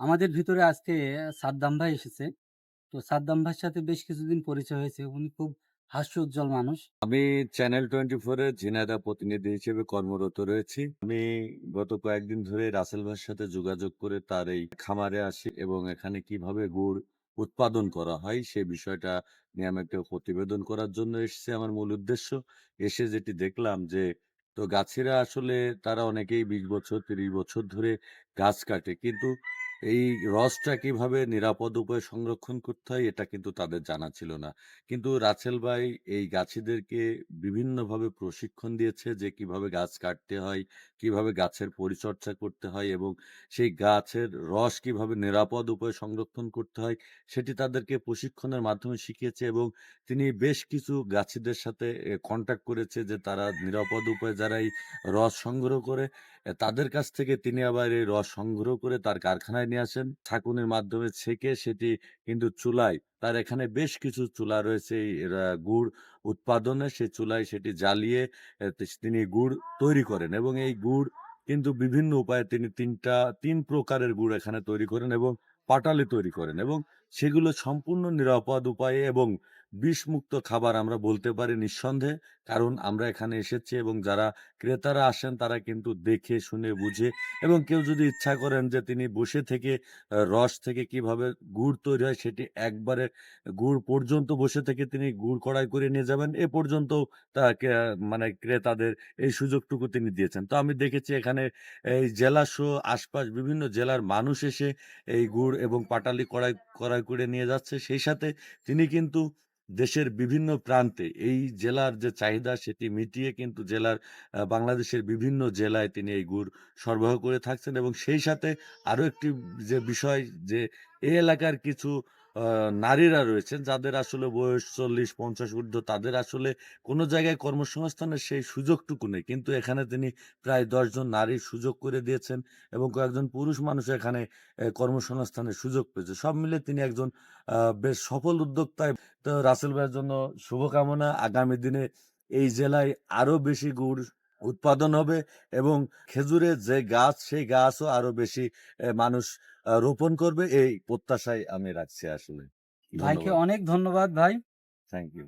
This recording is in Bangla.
আমাদের ভিতরে আজকে সাদ্দাম ভাই এসেছে। তো সাদ্দাম ভাইয়ের সাথে বেশ কিছুদিন পরিচয় হয়েছে। উনি খুব হাস্যোজ্জ্বল মানুষ। আমি চ্যানেল 24 এর ঝিনাইদহ প্রতিনিধি হিসেবে কর্মরত রয়েছি। আমি গত কয়েকদিন ধরে রাসেল ভাইয়ের সাথে যোগাযোগ করে তার এই খামারে আসি এবং এখানে কীভাবে গুড় উৎপাদন করা হয় সে বিষয়টা নিয়ে আমি একটা প্রতিবেদন করার জন্য এসেছি আমার মূল উদ্দেশ্য। এসে যেটি দেখলাম যে, তো গাছিরা আসলে তারা অনেকেই ২০ বছর ৩০ বছর ধরে গাছ কাটে। কিন্তু এই রসটা কীভাবে নিরাপদ উপায়ে সংরক্ষণ করতে হয় এটা কিন্তু তাদের জানা ছিল না। কিন্তু রাসেল ভাই এই গাছিদেরকে বিভিন্নভাবে প্রশিক্ষণ দিয়েছে যে কীভাবে গাছ কাটতে হয়, কীভাবে গাছের পরিচর্যা করতে হয় এবং সেই গাছের রস কীভাবে নিরাপদ উপায়ে সংরক্ষণ করতে হয় সেটি তাদেরকে প্রশিক্ষণের মাধ্যমে শিখিয়েছে এবং তিনি বেশ কিছু গাছিদের সাথে কনট্যাক্ট করেছে যে তারা নিরাপদ উপায়ে যারা এই রস সংগ্রহ করে তাদের কাছ থেকে তিনি আবার এই রস সংগ্রহ করে তার কারখানায় নিয়ে আসেন। ছাঁকুনির মাধ্যমে ছেঁকে সেটি কিন্তু চুলায় তার এখানে বেশ কিছু চুলা রয়েছে গুড় উৎপাদনে সে চুলায় সেটি জ্বালিয়ে তিনি গুড় তৈরি করেন এবং এই গুড় কিন্তু বিভিন্ন উপায়ে তিনি তিনটা, তিন প্রকারের গুড় এখানে তৈরি করেন এবং পাটালি তৈরি করেন এবং সেগুলো সম্পূর্ণ নিরাপদ উপায়ে এবং বিষমুক্ত খাবার আমরা বলতে পারি নিঃসন্দেহে। কারণ আমরা এখানে এসেছি এবং যারা ক্রেতারা আসেন তারা কিন্তু দেখে, শুনে, বুঝে এবং কেউ যদি ইচ্ছা করেন যে তিনি বসে থেকে রস থেকে কীভাবে গুড় তৈরি হয় সেটি একবারে গুড় পর্যন্ত বসে থেকে তিনি গুড় কড়াই করে নিয়ে যাবেন এ পর্যন্ত তাকে মানে ক্রেতাদের এই সুযোগটুকু তিনি দিয়েছেন। তো আমি দেখেছি এখানে এই জেলা জেলাসহ আশপাশ বিভিন্ন জেলার মানুষ এসে এই গুড় এবং পাটালি কড়াই কড়াই করে নিয়ে যাচ্ছে। সেই সাথে তিনি কিন্তু দেশের বিভিন্ন প্রান্তে এই জেলার যে চাহিদা সেটি মিটিয়ে কিন্তু জেলার বাংলাদেশের বিভিন্ন জেলায় তিনি এই গুড় সরবরাহ করে থাকছেন এবং সেই সাথে আরও একটি যে বিষয় যে এই এলাকার কিছু নারীরা রয়েছেন যাদের আসলে বয়স ৪০-৫০ ঊর্ধ্ব তাদের আসলে কোনো জায়গায় কর্মসংস্থানের সেই সুযোগটুকু নেই। কিন্তু এখানে তিনি প্রায় দশজন নারীর সুযোগ করে দিয়েছেন এবং কয়েকজন পুরুষ মানুষ এখানে কর্মসংস্থানের সুযোগ পেয়েছে। সব মিলে তিনি একজন বেশ সফল উদ্যোক্তায় তো রাসেল ভাইয়ের জন্য শুভকামনা। আগামী দিনে এই জেলায় আরও বেশি গুড় উৎপাদন হবে এবং খেজুরের যে গাছ সেই গাছও আরও বেশি মানুষ রোপণ করবে এই প্রত্যাশায় আমি রাখছি আসলে। ভাইকে। অনেক ধন্যবাদ ভাই। Thank you.